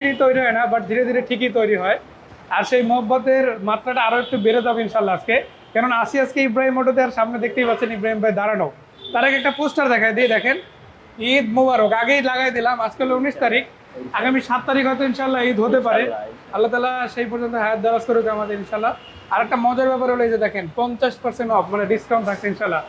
তৈরি হয় না বাট ধীরে ধীরে ঠিকই তৈরি হয়। আর সেই মহব্বতের মাত্রাটা আরও একটু বেড়ে যাবে ইনশাল্লাহ আজকে। কেননা আসি আজকে ইব্রাহিম অটোতে আর সামনে দেখতেই পাচ্ছেন ইব্রাহিম ভাই দাঁড়ানো। তার আগে একটা পোস্টার দেখায় দিয়ে দেখেন, ঈদ মোবারক, আগেই লাগাই দিলাম, আজকে হলো উনিশ তারিখ। আগামী সাত তারিখ হয়তো ইনশাল্লাহ ঈদ হতে পারে। আল্লাহ তালা সেই পর্যন্ত হায়াত দারাজ করুক আমাদের ইনশাল্লাহ। আর একটা মজার ব্যাপার হলো এই যে দেখেন, পঞ্চাশ পার্সেন্ট অফ মানে ডিসকাউন্ট থাকছে ইনশাল্লাহ।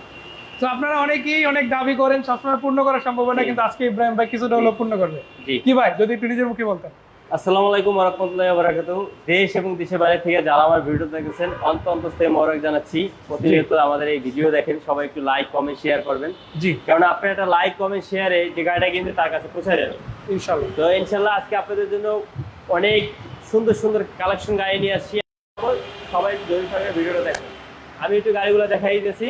তো আপনারা অনেকেই অনেক দাবি করেন সবসময় পূর্ণ করা সম্ভব না কিন্তু আজকে ইব্রাহিম ভাই কিছুটা হলেও পূর্ণ করবে। জি। কি ভাই যদি একটু নিজের মুখে বলতেন। আসসালামু আলাইকুম ওরহমতুল্লাহি ওয়াবারাকাতুহু দেশ এবং দেশের বাইরে থেকে যারা আমার ভিডিও দেখেছেন অন্ত অন্তর থেকে মরক জানাচ্ছি। প্রতিনিয়ত আমাদের এই ভিডিও দেখেন সবাই একটু লাইক কমেন্ট শেয়ার করবেন। জি। কারণ আপনার একটা লাইক কমেন্ট শেয়ারে যে গাড়িটা কিন্তু তার কাছে পৌঁছে যাবে। ইনশাল্লাহ তো ইনশাল্লাহ আজকে আপনাদের জন্য অনেক সুন্দর সুন্দর কালেকশন গাড়ি নিয়ে আসছি। সবাই জরুরি সরকার ভিডিওটা দেখেন। আমি একটু গাড়িগুলো দেখাই দিতেছি।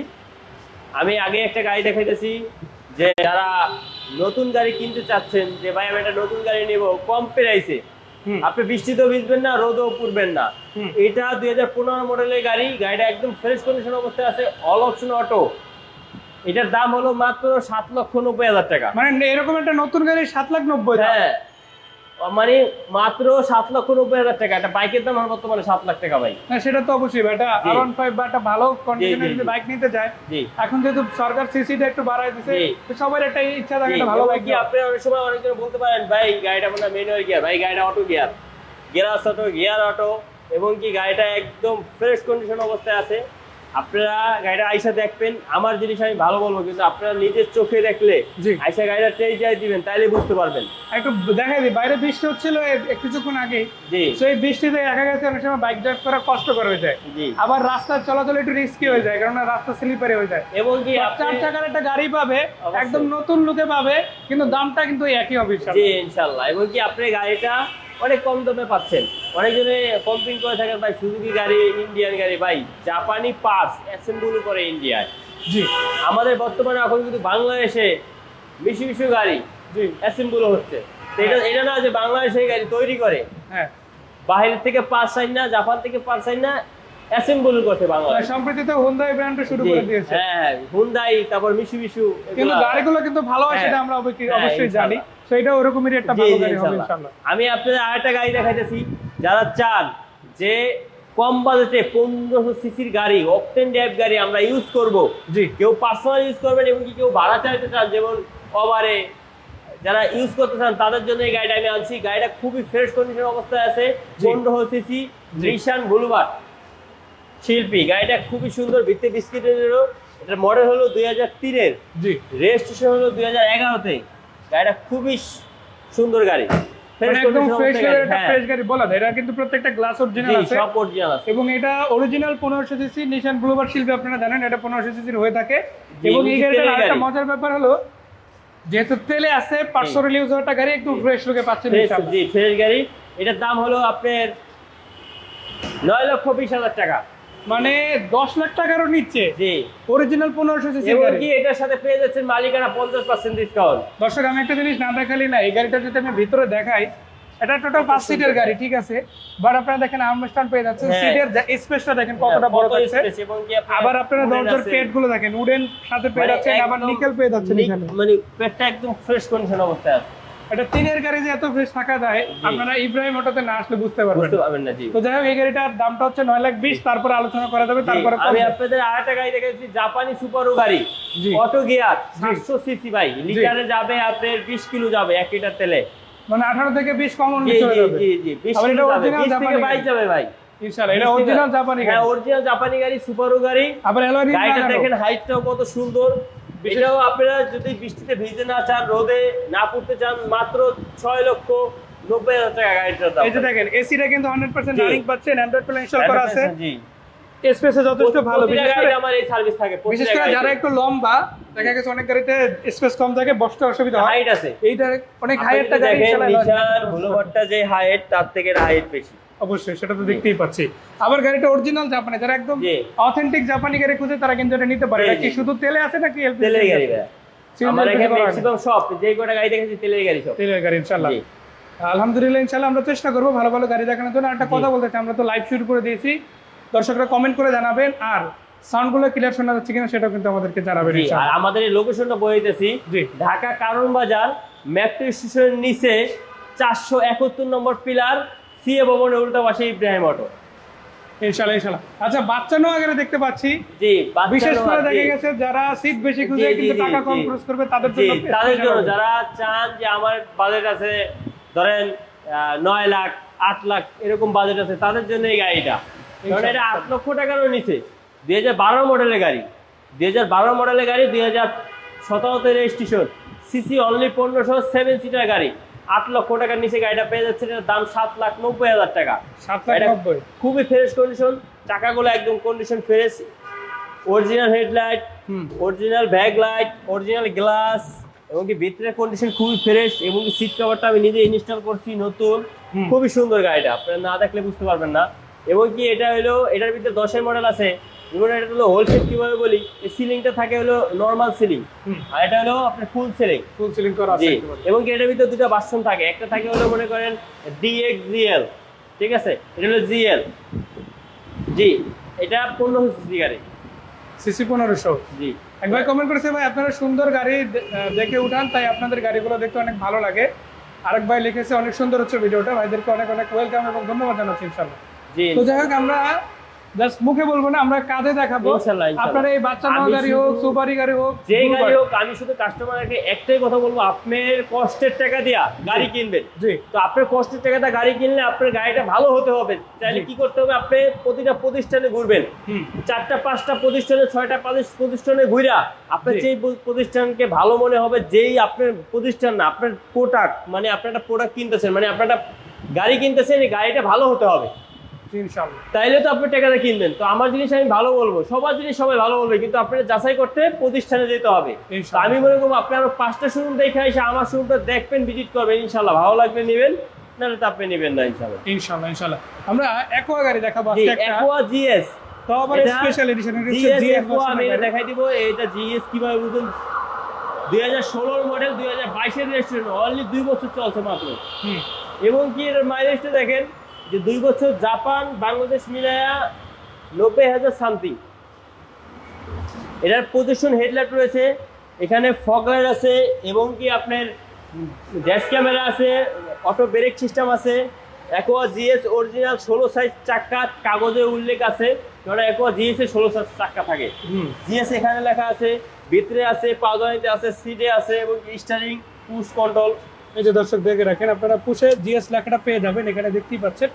আমি আগে একটা গাড়ি দেখাইতেছি যে যারা নতুন গাড়ি কিনতে চাচ্ছেন যে ভাই আমি একটা নতুন গাড়ি নেব কম প্রাইসে। হুম। আপনি বৃষ্টিতেও ভিজবেন না রোদও পুড়বেন না। এটা দুই হাজার পনেরো মডেলের গাড়ি গাড়িটা একদম ফ্রেশ কন্ডিশন অবস্থায় আছে অল অপশন অটো এটার দাম হলো মাত্র সাত লক্ষ নব্বই হাজার টাকা। মানে এরকম একটা নতুন গাড়ি সাত লাখ নব্বই হ্যাঁ। মানে মাত্র সাত লক্ষ নব্বই হাজার টাকা। একটা বাইকের দাম আমার বর্তমানে সাত লাখ টাকা ভাই। না সেটা তো অবশ্যই ভাই, এটা। আর ওয়ান ফাইভ বা একটা ভালো কন্ডিশনের জি, যদি বাইক নিতে যায় এখন যেহেতু সরকার সিসিটা একটু বাড়াই দিছে। তো সবার একটা ইচ্ছা থাকে একটা ভালো বাইক কি আপনি অনেক সময় অনেকজন বলতে পারেন ভাই গাড়িটা মনে ম্যানুয়াল গিয়ার ভাই গাড়িটা auto gear gear auto gear auto এবং কি গাড়িটা একদম ফ্রেশ কন্ডিশন অবস্থায় আছে। আপনারা গাড়িটা আইসা দেখবেন আমার জিনিস আমি ভালো বলব কিন্তু আপনারা নিজের চোখে দেখলে আইসা গাড়িটা দিবেন তাইলে বুঝতে পারবেন। একটু দেখাই দিই বাইরে বৃষ্টি হচ্ছিল কিছুক্ষণ আগে জি। বৃষ্টিতে দেখা গেছে অনেক সময় বাইক ড্রাইভ করা কষ্টকর হয়ে যায়। জি। আবার রাস্তা চলাচল একটু রিস্কি হয়ে যায় কারণ রাস্তা স্লিপারি হয়ে যায়। এবং কি চার একটা গাড়ি পাবে একদম নতুন লুকে পাবে কিন্তু দামটা কিন্তু একই হবে জি ইনশাআল্লাহ। এবং কি আপনি গাড়িটা অনেক কম দামে পাচ্ছেন। অনেকজনে কম্পিং করে থাকেন ভাই সুজুকি গাড়ি ইন্ডিয়ান গাড়ি ভাই জাপানি পার্টস অ্যাসেম্বল করে ইন্ডিয়ায় জি। আমাদের বর্তমানে এখন কিন্তু বাংলাদেশে মিশু মিশু গাড়ি জি। অ্যাসেম্বল হচ্ছে। এটা এটা না যে বাংলাদেশে গাড়ি তৈরি করে। হ্যাঁ। বাইরে থেকে পার্টস আইন না জাপান থেকে পার্টস চাই না অ্যাসেম্বল করছে বাংলাদেশ। সম্প্রতি তো শুরু করে দিয়েছে। হ্যাঁ হুন্দাই তারপর কিন্তু গাড়িগুলো কিন্তু ভালো হয় হ্যাঁ। সেটা আমরা অবশ্যই হ্যাঁ, জানি। ওরকমই একটা ভালো গাড়ি হবে ইনশাআল্লাহ। আমি আপনাদের আরেকটা গাড়ি দেখাইতেছি। যারা চান যে কম বাজেটে পনেরোশো সিসির গাড়ি অকটেন ড্রাইভ গাড়ি আমরা ইউজ করব জি। কেউ পার্সোনাল ইউজ করবেন এবং কি কেউ ভাড়া চাইতে চান যেমন ওভারে যারা ইউজ করতে চান তাদের জন্য এই গাড়িটা আমি আনছি। গাড়িটা খুবই ফ্রেশ কন্ডিশন অবস্থায় আছে জি। পনেরো সিসি। নিশান বুলবার শিল্পী গাড়িটা খুবই সুন্দর ভিত্তি বিস্কিটেরও। এটার মডেল হলো দুই হাজার তিনের। জি। রেজিস্ট্রেশন হলো দুই হাজার এগারোতে। গাড়িটা খুবই সুন্দর গাড়ি। মানে একদম ফ্রেশ গাড়ি, হ্যাঁ। ফ্রেশ গাড়ি বলা যায়। এটা কিন্তু প্রত্যেকটা গ্লাস অরিজিনাল আছে। সব অরিজিনাল আছে। এবং এটা অরিজিনাল পনেরোশো সিসি নিশান ব্লুবার শিল্পী আপনারা জানেন এটা পনেরোশো সিসির হয়ে থাকে। এবং এই গাড়িটার আরেকটা মজার ব্যাপার হলো যেহেতু তেলে আছে পার্সোনাল ইউজ একটা গাড়ি একটু ফ্রেশ লুকে পাচ্ছেন ইনশাআল্লাহ। জি ফ্রেশ গাড়ি। এটার দাম হলো আপনার নয় লক্ষ বিশ হাজার টাকা। মানে দশ লাখ টাকারও নিচ্ছে। জি। অরিজিনাল পনেরোশো সিসি কি এটার সাথে পেয়ে যাচ্ছেন মালিকানা পঞ্চাশ পার্সেন্ট ডিসকাউন্ট দর্শক আমি একটা জিনিস না দেখালি না এই গাড়িটা যদি আমি ভিতরে দেখাই এটা টোটাল পাঁচ সিটের গাড়ি ঠিক আছে? বাট আপনারা দেখেন আর্মস্টান পেয়ে যাচ্ছেন। হ্যাঁ। সিটের স্পেসটা দেখেন কতটা বড় থাকছে। আবার আপনারা দরজার পেটগুলো দেখেন উডেন সাথে পেয়ে মানে যাচ্ছেন আবার নিকেল পেয়ে যাচ্ছেন এখানে। মানে পেটটা একদম ফ্রেশ কন্ডিশন অবস্থায় আছে। এটা তিনের গাড়ি যে এত ফ্রেশ থাকা যায় আপনারা ইব্রাহিম অটোতে না আসলে বুঝতে পারবেন। বুঝতে পারবেন না জি। তো যাই হোক এই গাড়িটার দামটা হচ্ছে লাখ তারপরে আলোচনা করা যাবে তারপরে আমি আপনাদের আরেকটা গাড়ি দেখাচ্ছি জাপানি সুপারও গাড়ি। অটো গিয়ার সাতশো সিসি ভাই। লিটারে যাবে আপনার বিশ কিলো যাবে এক লিটার তেলে। মানে আঠারো থেকে বিশ কমন জি জি যাবে। জি জি বিশ আবার কিলো যাবে। original বিশ থেকে জাপানি বাইশ গাড়ি। যাবে ভাই। ইনশাআল্লাহ এটা অরিজিনাল জাপানি হ্যাঁ গাড়ি। অরিজিনাল জাপানি গাড়ি সুপারও গাড়ি। আবার অ্যালয় গাড়িটা দেখেন হাইটটাও কত সুন্দর। এটাও আপনারা যদি বৃষ্টিতে ভিজতে না চান রোদে না পড়তে চান মাত্র ছয় লক্ষ নব্বই হাজার টাকা গাড়িটার দাম। এই যে দেখেন এসিটা কিন্তু হান্ড্রেড পার্সেন্ট রানিং পাচ্ছেন অ্যান্ড্রয়েড প্লে ইনস্টল করা আছে। জি। স্পেসে যথেষ্ট ভালো। বিশেষ করে আমার এই সার্ভিস থাকে বিশেষ করে যারা একটু লম্বা দেখা গেছে অনেক গাড়িতে স্পেস কম থাকে বসতে অসুবিধা হয়। হাইট আছে। এইটা অনেক হাই আপনি একটা গাড়ি চালায় নিশান বুলোভারটা যে হাইট তার থেকে হাইট বেশি। অবশ্যই সেটা তো দেখতেই পাচ্ছি। আবার গাড়িটা অরিজিনাল জাপানি যারা একদম অথেন্টিক জাপানি গাড়ি খুঁজে তারা কিন্তু এটা নিতে পারে। এটা কি শুধু তেলে আছে নাকি এলপিজি তেলের গাড়ি আমার এখানে? ম্যাক্সিমাম সব যে কটা গাড়ি দেখেছি তেলের গাড়ি সব। তেলের গাড়ি ইনশাআল্লাহ। জি। আলহামদুলিল্লাহ ইনশাআল্লাহ আমরা চেষ্টা করব ভালো ভালো গাড়ি দেখানোর জন্য। একটা কথা বলতে চাই আমরা তো লাইভ শুরু করে দিয়েছি। দর্শকরা কমেন্ট করে জানাবেন আর সাউন্ডগুলো ক্লিয়ার শোনা যাচ্ছে কিনা সেটাও কিন্তু আমাদেরকে জানাবেন আর আমাদের এই লোকেশনটা বলে দিতেছি ঢাকা কারণ বাজার মেট্রো স্টেশনের নিচে চারশো একাত্তর নম্বর পিলার সিএ ভবনের উল্টা পাশে ইব্রাহিম অটো। ইনশাল্লাহ ইনশাল্লাহ আচ্ছা বাচ্চা নোয়া গাড়ি দেখতে পাচ্ছি। জি বিশেষ করে দেখা গেছে যারা সিট বেশি খুঁজে কিন্তু টাকা কম খরচ করবে তাদের জন্য তাদের জন্য। যারা চান যে আমার বাজেট আছে ধরেন নয় লাখ আট লাখ এরকম বাজেট আছে তাদের জন্য এই গাড়িটা। কারণ এটা আট লক্ষ টাকারও নিচে। দুই হাজার বারো মডেলের গাড়ি। দুই হাজার বারো মডেলের গাড়ি দুই হাজার সতেরোতে রেজিস্ট্রেশন সিসি অনলি পনেরোশো সেভেন সিটার গাড়ি। আট লক্ষ টাকার নিচে গাড়িটা পেয়ে যাচ্ছে এটার দাম সাত লাখ নব্বই হাজার টাকা। খুবই ফ্রেশ কন্ডিশন চাকাগুলো একদম condition fresh original headlight original back light original glass এবং কি ভিতরের কন্ডিশন খুবই ফ্রেশ এবং সিট কভারটা আমি নিজে ইনস্টল করছি নতুন। খুবই সুন্দর গাড়িটা আপনারা না দেখলে বুঝতে পারবেন না। এবং কি এটা হলো এটার ভিতরে দশের মডেল আছে যেমন এটা হলো হোলসেল কীভাবে বলি? এই সিলিংটা থাকে হলো নর্মাল সিলিং আর এটা হলো আপনার ফুল সিলিং ফুল সিলিং করা আছে এবং এটার ভিতরে দুটো বাসন থাকে? একটা থাকে হলো মনে করেন ডিএক্স জিএল ঠিক আছে? এটা হলো জিএল জি এটা সিসি গাড়ি। সিসি পনেরোশো। জি। এক ভাই কমেন্ট করেছে ভাই আপনারা সুন্দর গাড়ি দেখে উঠান তাই আপনাদের গাড়িগুলো দেখতে অনেক ভালো লাগে। আরেক ভাই লিখেছে অনেক সুন্দর হচ্ছে ভিডিওটা। ভাইদেরকে অনেক অনেক ওয়েলকাম এবং ধন্যবাদ জানাচ্ছি ইনশাল্লাহ জি তো যাই হোক আমরা জাস্ট মুখে বলব না আমরা কাঁধে দেখাবো। আপনারা এই বাচ্চা নেওয়া গাড়ি হোক সুপারি গাড়ি হোক blue গাড়ি হোক আমি শুধু কাস্টমারকে একটাই কথা বলব আপনার কষ্টের টাকা দিয়া গাড়ি কিনবেন। জি। তো আপনার কষ্টের টাকাটা গাড়ি কিনলে আপনার গাড়িটা ভালো হতে হবে। তাহলে কি করতে হবে? আপনি প্রতিটা প্রতিষ্ঠানে ঘুরবেন। চারটা পাঁচটা প্রতিষ্ঠানে ছয়টা পাঁচ প্রতিষ্ঠানে ঘুরা আপনার যেই প্রতিষ্ঠানকে ভালো মনে হবে যেই আপনার প্রতিষ্ঠান না আপনার প্রোডাক্ট মানে আপনার একটা প্রোডাক্ট কিনতেছেন মানে আপনার একটা গাড়ি কিনতেছেন এই গাড়িটা ভালো হতে হবে। তাইলে তো আপনি টাকাটা কিনবেন। তো আমার জিনিস আমি ভালো বলব। সবার জিনিস সবাই ভালো বলবে কিন্তু আপনার যাচাই করতে প্রতিষ্ঠানে যেতে হবে। আমি মনে করব আপনি আরও পাঁচটা শোরুম দেখে এসে আমার শোরুমটা দেখবেন ভিজিট করবেন ইনশাল্লাহ ভালো লাগবে নেবেন নাহলে তো আপনি নেবেন না ইনশাল্লাহ ইনশাল্লাহ ইনশাল্লাহ আমরা একোয়া গাড়ি দেখাবো অ্যাকোয়া জিএস তো আবার স্পেশাল এডিশন আমি দেখাই দিব। এটা জিএস কীভাবে বুঝুন দুই হাজার ষোলোর মডেল দুই হাজার বাইশের রেজিস্ট্রেশন অনলি দুই বছর চলছে মাত্র। হুম। এবং কি এর মাইলেজটা দেখেন? যে দুই বছর জাপান বাংলাদেশ মিলায়া নব্বই হাজার সামথিং। এটার প্রদর্শন হেডলাইট রয়েছে। এখানে ফগলাইট আছে এবং কি আপনার ড্যাশ ক্যামেরা আছে অটো ব্রেক সিস্টেম আছে অ্যাকোয়া জিএস অরিজিনাল ষোলো সাইজ চাক্কা কাগজে উল্লেখ আছে। কারণ অ্যাকোয়া জিএস এর ষোলো সাইজ চাক্কা থাকে। জিএস এখানে লেখা আছে ভিতরে আছে পাউদানিতে আছে সিটে আছে এবং স্টারিং পুশ কন্ট্রোল এই যে দর্শক দেখে রাখেন আপনারা পুষে জিএস লেখাটা পেয়ে যাবেন এখানে দেখতেই পাচ্ছেন।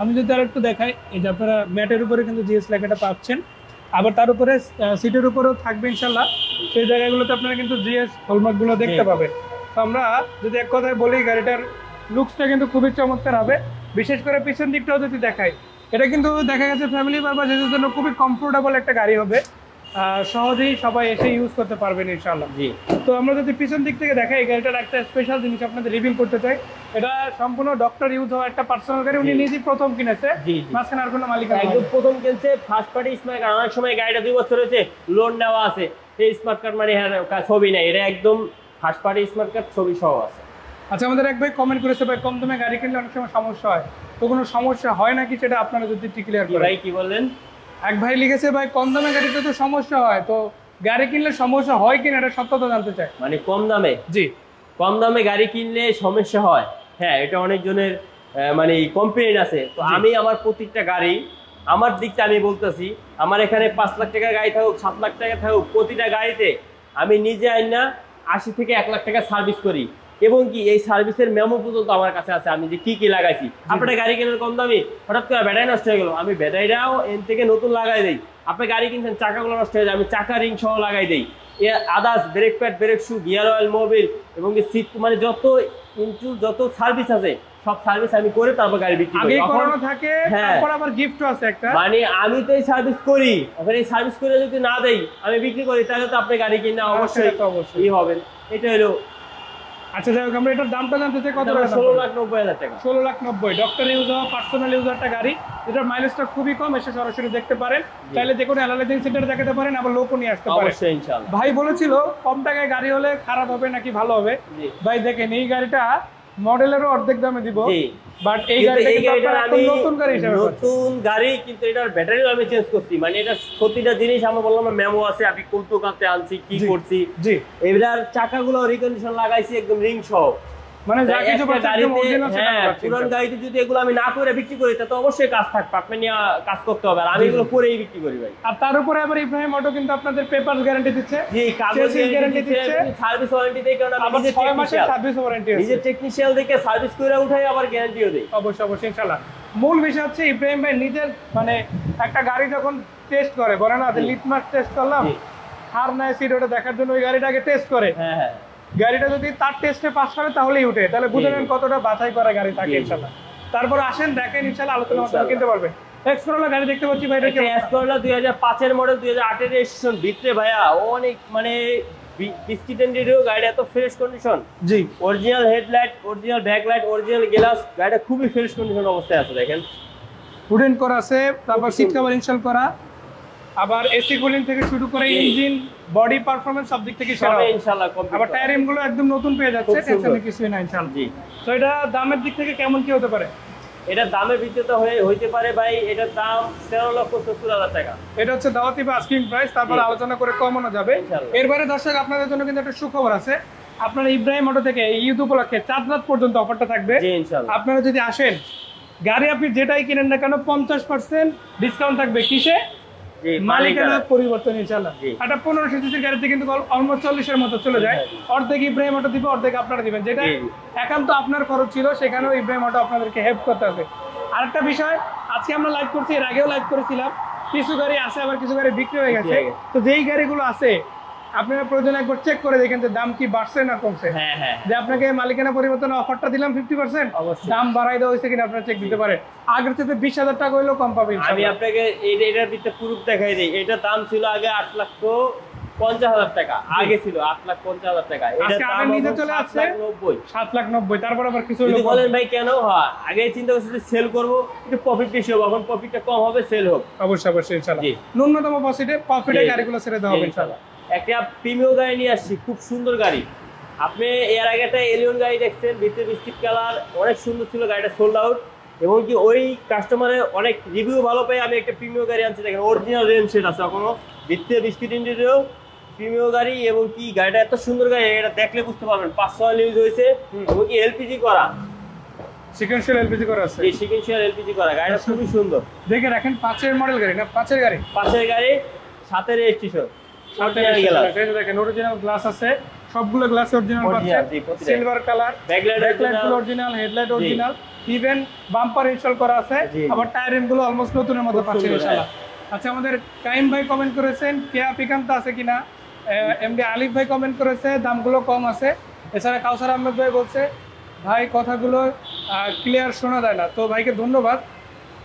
আমি যদি আর একটু দেখাই এই যে আপনারা ম্যাটের উপরে কিন্তু জিএস লেখাটা পাচ্ছেন। আবার তার উপরে সিটের উপরেও থাকবে ইনশাল্লাহ সেই জায়গাগুলোতে আপনারা কিন্তু জিএস হলমার্কগুলো দেখতে। পাবেন। তো আমরা যদি এক কথায় বলি গাড়িটার লুকসটা কিন্তু খুবই চমৎকার হবে। বিশেষ করে পিছন দিকটাও যদি দেখাই এটা কিন্তু দেখা গেছে ফ্যামিলি পারপাসের জন্য খুবই কমফোর্টেবল একটা গাড়ি হবে। সহজেই সবাই এসে ইউজ করতে পারবেন ইনশাল্লাহ জি। তো আমরা যদি পিছন দিক থেকে দেখাই এই গাড়িটার একটা স্পেশাল জিনিস আপনাদের রিভিল করতে চাই। এটা সম্পূর্ণ ডক্টর ইউজ হওয়া একটা পার্সোনাল গাড়ি উনি। নিজেই প্রথম কিনেছে। মাঝখানে আর কোনো মালিক একদম প্রথম কিনছে ফার্স্ট পার্টি স্মার্ট কার্ড অনেক সময় গাড়িটা দুই বছর হয়েছে লোন নেওয়া আছে। এই স্মার্ট কার্ড মানে হ্যাঁ ছবি নাই। এটা একদম ফার্স্ট পার্টি স্মার্ট কার্ড ছবি সহ আছে। আচ্ছা আমাদের এক ভাই কমেন্ট করেছে ভাই কম দামে গাড়ি কিনলে অনেক সময় সমস্যা হয়। তো কোনো সমস্যা হয় নাকি সেটা আপনারা যদি একটু ক্লিয়ার করেন? ভাই কি বললেন? এক ভাই লিখেছে ভাই কম দামে গাড়িতে তো সমস্যা হয় তো গাড়ি কিনলে সমস্যা হয় কিনা এটা সত্যতা জানতে চাই। মানে কম দামে? জি। কম দামে গাড়ি কিনলে সমস্যা হয়? হ্যাঁ এটা অনেকজনের মানে কমপ্লেন আছে। তো আমি আমার প্রত্যেকটা গাড়ি আমার দিকটা আমি বলতেছি আমার এখানে পাঁচ লাখ টাকার গাড়ি থাকুক সাত লাখ টাকা থাকুক প্রতিটা গাড়িতে আমি নিজে আইন না আশি থেকে এক লাখ টাকা সার্ভিস করি। এবং কি এই সার্ভিসের মেমো পর্যন্ত আমার কাছে আছে আমি যে কি কি লাগাইছি। আপনার গাড়ি কেনার কম দামি হঠাৎ করে ব্যাটারি নষ্ট হয়ে গেল আমি ব্যাটারিটাও এন থেকে নতুন লাগাই দেই। আপনি গাড়ি কিনছেন চাকাগুলো নষ্ট হয়ে যায় আমি চাকা রিং সহ লাগাই দেই। এ others brake pad brake shoe gear oil Mobil এবং সিট মানে যত ইনটু যত সার্ভিস আছে সব সার্ভিস আমি করে তারপর গাড়ি বিক্রি করি। করানো থাকে হ্যাঁ। তারপর আবার গিফটও আছে একটা। মানে আমি তো এই সার্ভিস করি এখন এই সার্ভিস করে যদি না দেই আমি বিক্রি করি তাহলে তো আপনি গাড়ি কিনে অবশ্যই সেটা অবশ্যই। হবে এটা হলো আচ্ছা যাই হোক আমরা এটার দামটা জানতে চাই কত ষোলো লাখ নব্বই হাজার টাকা। ষোলো লাখ নব্বই। ডক্টর ইউজ হওয়া পার্সোনাল ইউজ একটা গাড়ি। এটার মাইলেজটা খুবই কম এসে সরাসরি দেখতে পারেন। চাইলে যে কোনো অ্যানালাইজিং সেন্টারে দেখাতে পারেন আবার লোকও নিয়ে আসতে পারেন। ভাই বলেছিল কম টাকায় গাড়ি হলে খারাপ হবে নাকি ভালো হবে? ভাই দেখেন এই গাড়িটা মডেলেরও অর্ধেক দামে দিব বাট এই গাড়িটা আমি নতুন গাড়ি হিসেবে নতুন গাড়ি কিন্তু এটার ব্যাটারি আমি চেঞ্জ করছি। মানে এটা প্রতিটা জিনিস আমরা বললাম মেমো আছে আমি কোন দোকানতে আনছি কি করছি। জি। এটার চাকাগুলো রিকন্ডিশন লাগাইছি একদম রিং সহ। মানে যা কিছু হ্যাঁ, পুরান গাড়িতে যদি এগুলো আমি না করে বিক্রি করি তাতে অবশ্যই কাজ থাকবে। আপনি নিয়ে কাজ করতে হবে আর আমি। এগুলো করেই বিক্রি করি ভাই। আর তার উপরে আবার ইব্রাহিম অটো কিন্তু আপনাদের পেপার গ্যারান্টি দিচ্ছে। জি কাগজ guarantee দিচ্ছে। সার্ভিস ওয়ারেন্টি দেই কারণ আমি নিজে টেকনিশিয়াল সার্ভিস ওয়ারেন্টি আছে। নিজে টেকনিশিয়াল দেখে সার্ভিস করে উঠাই আবার গ্যারান্টিও দেই অবশ্যই অবশ্যই ইনশাল্লাহ মূল বিষয় হচ্ছে ইব্রাহিম ভাই নিজের মানে একটা গাড়ি যখন টেস্ট করে বলে না যে টেস্ট করলাম হার নাই সিট ওটা দেখার জন্য ওই গাড়িটাকে টেস্ট করে। হ্যাঁ হ্যাঁ। গাড়িটা যদি তার টেস্টে পাস করে তাহলেই উঠে। তাহলে বুঝে নেন কতটা বাছাই করা গাড়ি থাকে ইনশাল্লাহ তারপর আসেন দেখেন ইনশাল্লাহ আলোচনা মাধ্যমে কিনতে পারবেন গাড়ি দেখতে পাচ্ছি ভাই এটা মডেল ভিতরে ভাইয়া। অনেক মানে বিস্কিট এন্ডিরও গাড়িটা এত ফ্রেশ কন্ডিশন জি। Original headlight original backlight original glass গাড়িটা খুবই ফ্রেশ কন্ডিশন অবস্থায় আছে দেখেন। উডেন করা আছে তারপর সিট কভার ইনস্টল করা। আবার এসি কুলিং থেকে শুরু করে ইঞ্জিন বডি পারফরম্যান্স সব দিক থেকে সেরা। ইনশাআল্লাহ আবার টায়ারগুলো একদম নতুন পেয়ে যাচ্ছে। টেনশনের কিছুই না ইনশাল্লাহ জি। তো এটা দামের দিক থেকে কেমন কি হতে পারে? এটা দামের ভিত্তিতে হয়ে হইতে পারে ভাই এটার দাম তেরো লক্ষ সত্তর হাজার টাকা। এটা হচ্ছে দাওয়াতি বা আস্কিং প্রাইস তারপর আলোচনা করে কমানো যাবে। এরপরে দর্শক আপনাদের জন্য কিন্তু একটা সুখবর আছে। আপনার ইব্রাহিম অটো থেকে এই ঈদ উপলক্ষে চাঁদ রাত পর্যন্ত অফারটা থাকবে। জি ইনশাআল্লাহ। আপনারা যদি আসেন গাড়ি আপনি যেটাই কিনেন না কেন পঞ্চাশ পার্সেন্ট ডিসকাউন্ট থাকবে। কিসে? মালিকানা মালিকানা পরিবর্তন ইনশাল্লাহ একটা সিসির গাড়িতে কিন্তু অলমোস্ট চল্লিশের মতো চলে যায়। অর্ধেক ইব্রাহিম অটো দিবে অর্ধেক আপনারা দিবেন। যেটা। একান্ত আপনার খরচ ছিল সেখানেও ইব্রাহিম অটো আপনাদেরকে হেল্প করতে হবে। আরেকটা বিষয় আজকে আমরা লাইভ করছি এর আগেও লাইভ করেছিলাম। কিছু গাড়ি আছে আবার কিছু গাড়ি বিক্রি হয়ে গেছে। তো যেই গাড়িগুলো আছে আপনারা প্রয়োজন একবার চেক করে দেখেন যে দাম কি বাড়ছে না কমছে। হ্যাঁ হ্যাঁ যে আপনাকে মালিকানা পরিবর্তন অফারটা দিলাম ফিফটি পার্সেন্ট। দাম বাড়াই দেওয়া হয়েছে কিনা আপনারা চেক দিতে পারেন। আগের থেকে বিশ হাজার টাকা হইলেও কম পাবেন আমি আপনাকে এটার ভিতরে প্রুফ দেখাই দিই। এটার দাম ছিল আগে আট লক্ষ পঞ্চাশ হাজার টাকা। আগে ছিল আট লাখ পঞ্চাশ হাজার টাকা। এটার আজকে দাম আবার নিজে চলে সাত আসছে। লাখ নব্বই। সাত লাখ নব্বই তারপর আবার কিছু বলেন ভাই কেন? হয় আগে চিন্তা করছি সেল করব একটু প্রফিট বেশি হবে। এখন প্রফিটটা কম হবে সেল হোক। অবশ্যই অবশ্যই ইনশাল্লাহ ন্যূনতম প্রফিটে প্রফিটে গাড়িগুলো ছেড়ে দেওয়া হবে ইনশাল্লাহ একটা প্রিমিয় গাড়ি নিয়ে আসছি খুব সুন্দর গাড়ি। আপনি এর আগে একটা এলিয়ন গাড়ি দেখছেন ভিতরে বিস্কিট কালার অনেক সুন্দর ছিল গাড়িটা সোল্ড আউট এবং কি ওই কাস্টমারের অনেক রিভিউ ভালো পেয়ে আমি একটা প্রিমিয় গাড়ি আনছি দেখেন অরিজিনাল রেঞ্জ সেট আছে এখনও ভিতরে বিস্কিট ইন্ডিয়ারও প্রিমিয় গাড়ি এবং কি গাড়িটা এত সুন্দর গাড়ি এটা দেখলে বুঝতে পারবেন পাঁচশো ইউজ হয়েছে এবং কি এলপিজি করা। সিকোয়েন্সিয়াল এলপিজি করা আছে। এলপিজি করা গাড়িটা খুবই সুন্দর। দেখে রাখেন পাঁচের মডেল গাড়ি না পাঁচের গাড়ি? পাশের গাড়ি সাথে রেজিস্ট্রেশন দেখেন অরিজিনাল গ্লাস আছে। সবগুলো গ্লাস অরিজিনাল পাচ্ছেন silver colour backlight ব্যাকলাইটগুলো original headlight original even bumper install করা আছে। আবার টায়ার রিমগুলো অলমোস্ট নতুনের মতো পাচ্ছেন ইনশাআল্লাহ। আচ্ছা আমাদের কাইম ভাই কমেন্ট করেছেন কেয়া পিকান্ত আছে কিনা? এমডি আলিফ ভাই কমেন্ট করেছে দামগুলো কম আছে। এছাড়া কাউসার আহমেদ ভাই বলছে ভাই কথাগুলো ক্লিয়ার শোনা যায় না। তো ভাইকে ধন্যবাদ।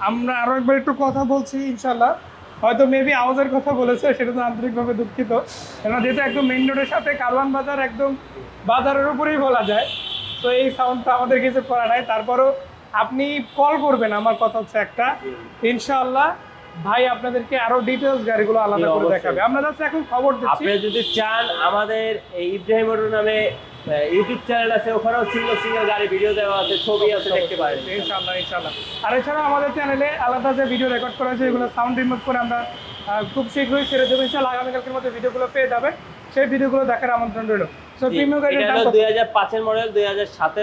আমরা আরও একবার একটু কথা বলছি ইনশাল্লাহ হয়তো মেবি আওয়াজের কথা বলেছে সেটা তো আন্তরিকভাবে দুঃখিত। কেন যেহেতু একদম মেইন রোডের সাথে কারওয়ান বাজার একদম বাজারের উপরেই বলা যায় তো এই সাউন্ডটা আমাদের কিছু করা নাই। তারপরও আপনি কল করবেন আমার কথা হচ্ছে একটা। ইনশাআল্লাহ ভাই আপনাদেরকে আরও ডিটেলস গাড়িগুলো আলাদা করে দেখাবে। আমরা জাস্ট এখন খবর দিচ্ছি। আপনি যদি চান আমাদের এই ইব্রাহিম নামে ইউটিউব চ্যানেল আছে ওখানেও সিঙ্গেল সিঙ্গেল গাড়ি ভিডিও দেওয়া আছে ছবি আছে দেখতে পারেন। ইনশাআল্লাহ ইনশাআল্লাহ। আর এছাড়া আমাদের চ্যানেলে আলাদা যে ভিডিও রেকর্ড করা আছে এগুলো সাউন্ড রিমুভ করে আমরা খুব শীঘ্রই ছেড়ে দেবো ইনশাআল্লাহ আগামীকালকের মধ্যে ভিডিওগুলো পেয়ে যাবেন সেই ভিডিওগুলো দেখার আমন্ত্রণ রইল। সো প্রিমিয়াম গাড়ির দাম মডেল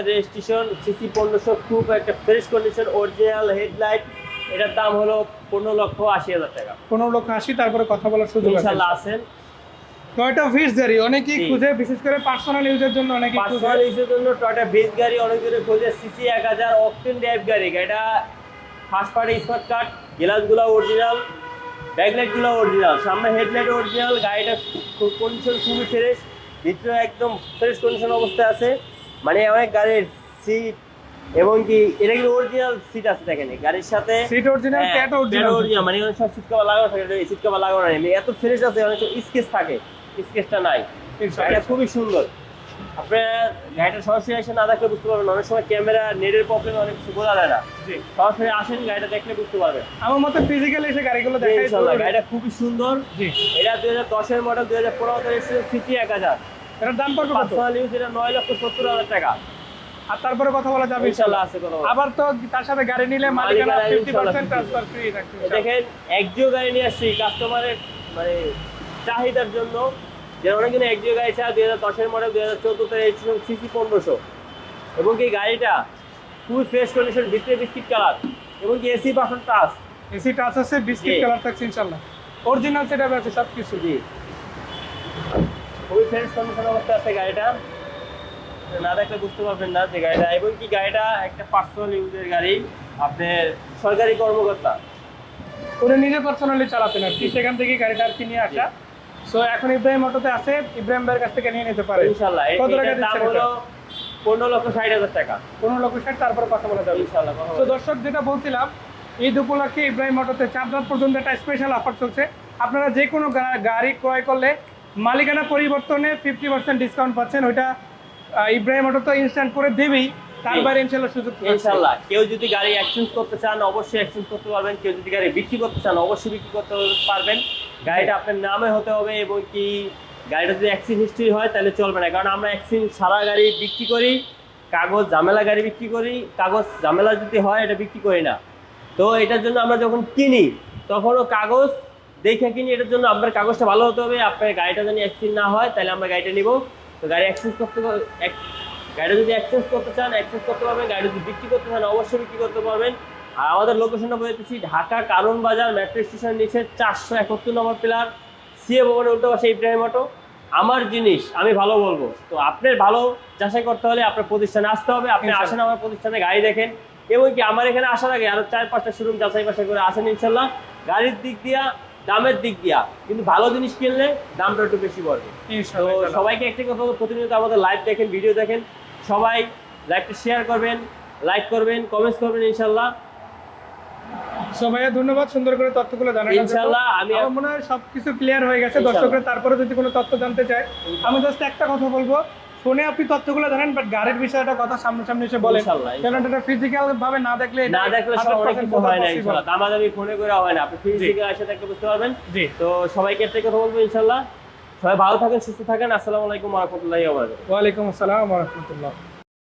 রেজিস্ট্রেশন সিসি খুব একটা ফ্রেশ কন্ডিশন অরিজিনাল হেডলাইট এটার দাম হলো পনেরো লক্ষ আশি হাজার টাকা। পনেরো লক্ষ আশি তারপরে কথা বলার সুযোগ আছে। ইনশাল্লাহ আছেন টয়টা ভিটস গাড়ি? অনেকেই। খুঁজে বিশেষ করে পার্সোনাল ইউজের জন্য অনেকেই খুঁজে। পার্সোনাল ইউজের জন্য টয়টা বেস গাড়ি অনেক খোঁজে। সিসি এক হাজার অকটেন ড্রাইভ গাড়ি। এটা ফার্স্ট পার্টি স্মার্ট কার্ড গ্লাসগুলো অরিজিনাল ব্যাকলাইটগুলো অরিজিনাল সামনে হেডলাইট অরিজিনাল গাড়িটা কন্ডিশন খুবই ফ্রেশ ভিতরে একদম ফ্রেশ কন্ডিশন অবস্থায় আছে। মানে অনেক গাড়ির সিট এবং কি এটা কিন্তু অরিজিনাল সিট আছে দেখেন গাড়ির সাথে। সিট অরিজিনাল ক্যাট অরিজিনাল মানে অনেক সময় সিট কভার লাগানো থাকে সিট কভার লাগানো নেই। এত ফ্রেশ আছে অনেক স্কেচ থাকে। স্কেচটা নাই। খুবই সুন্দর। আপনার গাড়িটা সরাসরি এসে না দেখলে বুঝতে পারবেন অনেক সময় ক্যামেরা নেটের প্রবলেম অনেক কিছু বোঝা যায় না। সরাসরি আসেন গাড়িটা দেখলে বুঝতে পারবেন। আমার মতে ফিজিক্যালি এসে গাড়িগুলো দেখাই গাড়িটা খুবই সুন্দর। এটা দুই হাজার দশের মডেল দুই হাজার পনেরো সিসি এক হাজার। এটার দাম পড়বে পার্সোনাল ইউজ এটা নয় লক্ষ সত্তর হাজার টাকা। আর তারপরে কথা বলা যাবে। ইনশাআল্লাহ আছে আবার তো তার সাথে গাড়ি নিলে মালিকানা মালিকানা ফিফটি ট্রান্সফার ফ্রি থাকছে দেখেন একজিও গাড়ি নিয়ে আসছি কাস্টমারের মানে চাহিদার জন্য। যে অনেকজন একজিও গাড়ি ছাড়া দুই হাজার দশের মডেল দুই হাজার চোদ্দতে রেজিস্ট্রেশন সিসি পনেরোশো। এবং কি গাড়িটা খুবই ফ্রেশ কন্ডিশন ভিতরে বিস্কিট কালার এবং কি এসি টাচ এসি টাচ আছে বিস্কিট কালার থাকছে ইনশাল্লাহ। অরিজিনাল সেটা আছে সব কিছু জি। খুবই ফ্রেশ কন্ডিশন অবস্থা আছে গাড়িটা। না দেখলে বুঝতে পারবেন না যে গাড়িটা এবং কি গাড়িটা একটা পার্সোনাল ইউজের গাড়ি আপনার সরকারি কর্মকর্তা। উনি নিজে পার্সোনালি চালাতেন আর কি সেখান থেকে গাড়িটা আর কি নিয়ে আসা। সো এখন ইব্রাহিম অটোতে আছে ইব্রাহিম ভাইয়ের কাছ থেকে নিয়ে নিতে পারে। কত টাকা দাম হলো পনেরো লক্ষ ষাট হাজার টাকা। পনেরো লক্ষ ষাট তারপরে কথা বলা যাবে। তো দর্শক যেটা বলছিলাম ঈদ উপলক্ষে ইব্রাহিম অটোতে চার রাত পর্যন্ত একটা স্পেশাল অফার চলছে। আপনারা যে কোনো গাড়ি ক্রয় করলে মালিকানা পরিবর্তনে ফিফটি পার্সেন্ট ডিসকাউন্ট পাচ্ছেন। ওইটা ইব্রাহিম অটো তো ইনস্ট্যান্ট করে দেবেই। বাইরে ইনশাল্লাহ সুযোগ থাকছে। ইনশাল্লাহ কেউ যদি গাড়ি এক্সচেঞ্জ করতে চান, অবশ্যই এক্সচেঞ্জ করতে পারবেন। কেউ যদি গাড়ি বিক্রি করতে চান, অবশ্যই বিক্রি করতে পারবেন। গাড়িটা আপনার নামে হতে হবে এবং কি গাড়িটা যদি অ্যাক্সিডেন্ট হিস্ট্রি হয়, তাহলে চলবে না। কারণ আমরা অ্যাক্সিডেন্ট সারা গাড়ি বিক্রি করি, কাগজ ঝামেলা গাড়ি বিক্রি করি, কাগজ ঝামেলা যদি হয়, এটা বিক্রি করি না। তো এটার জন্য আমরা যখন কিনি, তখনও কাগজ দেখে কিনি, এটার জন্য আপনার কাগজটা ভালো হতে হবে। আপনার গাড়িটা যদি অ্যাক্সিডেন্ট না হয়, তাহলে আমরা গাড়িটা নিব। তো গাড়ি এক্সচেঞ্জ করতে গাড়িটা যদি এক্সচেঞ্জ করতে চান এক্সচেঞ্জ করতে পারবেন গাড়ি যদি বিক্রি করতে চান অবশ্যই বিক্রি করতে পারবেন। আর আমাদের লোকেশনটা বলে দিচ্ছি ঢাকা কারণ বাজার মেট্রো স্টেশন নিচে চারশো একাত্তর নম্বর পিলার সিএ ভবনের উল্টো পাশে ইব্রাহিম অটো আমার জিনিস আমি ভালো বলব। তো আপনার ভালো যাচাই করতে হলে আপনার প্রতিষ্ঠানে আসতে হবে। আপনি আসেন আমার প্রতিষ্ঠানে গাড়ি দেখেন। এবং কি আমার এখানে আসার আগে আরও চার পাঁচটা শোরুম যাচাই বাছাই করে আসেন ইনশাল্লাহ। গাড়ির দিক দিয়া দামের দিক দিয়া। কিন্তু ভালো জিনিস কিনলে দামটা একটু বেশি পড়বে। তো। সবাইকে একটি কথা বলব, প্রতিনিয়ত আমাদের লাইভ দেখেন ভিডিও দেখেন। সবাই লাইভটা শেয়ার করবেন লাইক করবেন কমেন্টস করবেন ইনশাল্লাহ। সো ভাইয়া ধন্যবাদ সুন্দর করে তথ্যগুলো জানার জন্য। ইনশাল্লাহ, আমি- আমার মনে হয় সবকিছু ক্লিয়ার হয়ে গেছে। দর্শকরা তারপরে যদি কোনো তথ্য জানতে চায় আমি জাস্ট একটা কথা বলব। ফোনে আপনি তথ্যগুলো জানেন বাট গাড়ির বিষয়টা কথা সামনাসামনি এসে বলেন। কারণ এটা ফিজিক্যাল ভাবে না দেখলে না দেখলে অনেক কিছু হয় না ইনশাআল্লাহ আমাদের আমি ফোনে করে হয় না আপনি ফিজিক্যাল এসে দেখতে বুঝতে পারবেন। জি। তো সবাইকে একটা কথা বলব ইনশাআল্লাহ সবাই ভালো থাকেন সুস্থ থাকেন। আসসালামু আলাইকুম ওয়া রাহমাতুল্লাহি ওয়া বারাকাতুহু। ওয়া আলাইকুম আসসালাম রহমতুল্লাহ।